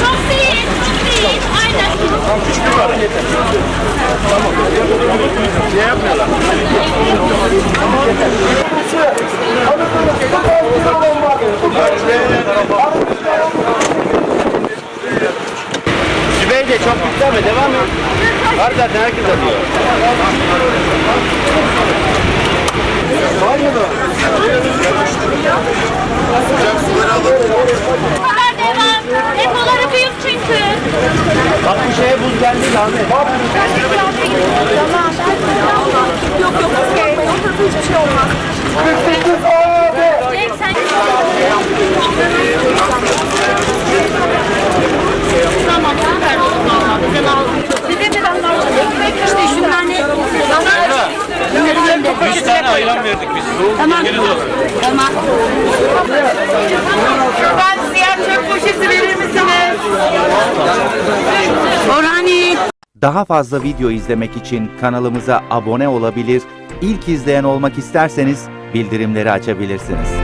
Çok değil, çok çok yükselme devam et. Var zaten herkes atıyor. Bu kadar devam. Depoları büyük çünkü. Bak bir şeye buz geldi Ahmet. Tamam. Tamam. Tamam. Ben siyah çöp poşeti verir misiniz? Orani. Daha fazla video izlemek için kanalımıza abone olabilir, ilk izleyen olmak isterseniz bildirimleri açabilirsiniz.